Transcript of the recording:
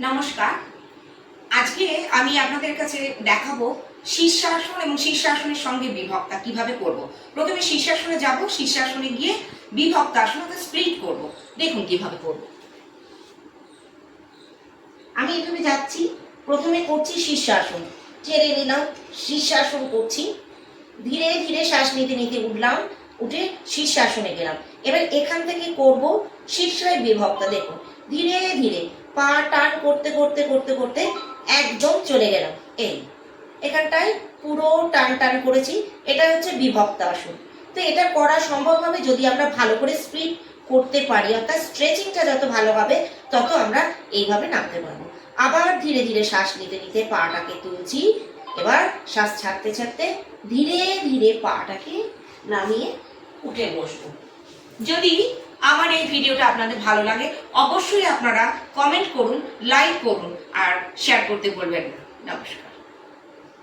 নমস্কার। আজকে আমি আপনাদের কাছে দেখাবো শীর্ষাসন এবং শীর্ষাসনের সঙ্গে বিভক্তা কীভাবে করব। প্রথমে শীর্ষাসনে যাব, শীর্ষাসনে গিয়ে বিভক্ত আসন স্প্লিট করব। দেখুন কীভাবে করব। আমি এভাবে যাচ্ছি, প্রথমে করছি শীর্ষাসন। ছেড়ে নিলাম, শীর্ষাসন করছি। ধীরে ধীরে শ্বাস নিতে নিতে উঠলাম, উঠে শীর্ষাসনে গেলাম। এবার এখান থেকে করব শীর্ষায় বিভক্ত দেখুন, ধীরে ধীরে পা টান করতে করতে করতে করতে একদম চলে গেলাম। এই, এখানটায় পুরো টান টান করেছি। এটা হচ্ছে বিভক্ত আসন। তো এটা করা সম্ভব হবে যদি আমরা ভালো করে স্পিড করতে পারি। অর্থাৎ স্ট্রেচিংটা যত ভালো হবে, তত আমরা এইভাবে নামতে পারব। আবার ধীরে ধীরে শ্বাস নিতে নিতে পাটাকে তুলছি। এবার শ্বাস ছাড়তে ছাড়তে ধীরে ধীরে পাটাকে নামিয়ে উঠে বসবো। যদি আমার এই ভিডিওটা আপনাদের ভালো লাগে, অবশ্যই আপনারা কমেন্ট করুন লাইক করুন, আর শেয়ার করতে বলবেন না। নমস্কার।